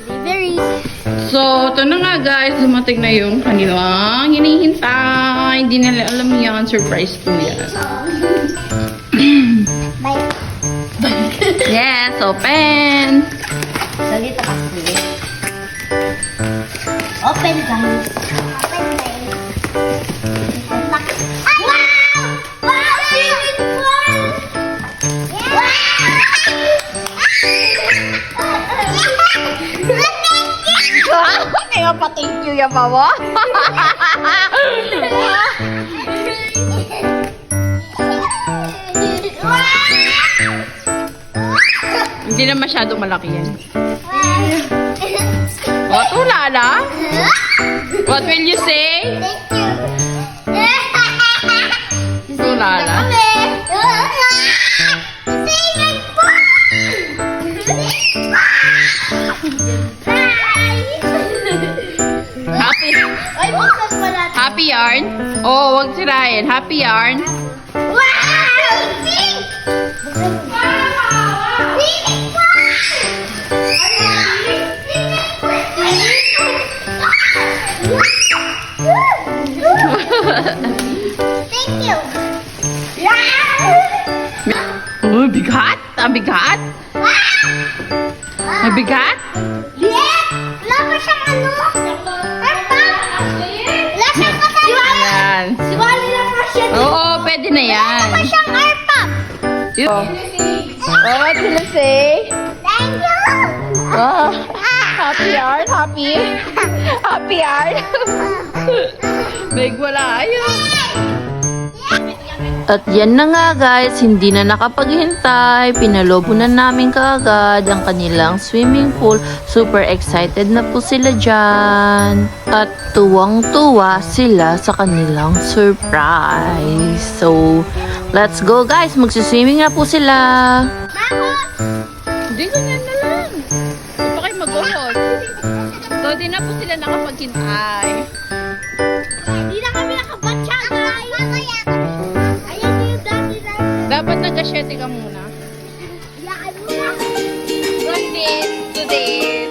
delivery. So, ito na nga guys, dumating na yung kanilang hinihintay. Hindi nila alam yan, surprise po yan. Bye. Yes, open! Salita ka. Open guys. Open Kaya pa thank you ya mama. Hindi na masyado malaki yan. O, tulala? What will you say? Tulala. Happy, happy yarn? Oh, wag sirain. Happy yarn? Wow! Pink! Thank you. Oh, bigat? Ang bigat? Ang bigat? Oo, pwede na yan. Wala pa siyang arpa. Oh, what will you say? Thank you. Oh, happy yarn, happy. Happy yarn. Big wala. Ayun. At yan na nga guys, hindi na nakapaghintay. Pinalobo na namin kaagad ang kanilang swimming pool. Super excited na po sila dyan. At tuwang-tuwa sila sa kanilang surprise. So, let's go guys. Magsiswimming na po sila. Hindi, ganyan na lang. Hindi pa kayo mag-uhod. Na po sila nakapaghintay. Nag-asyete ka muna. One two this.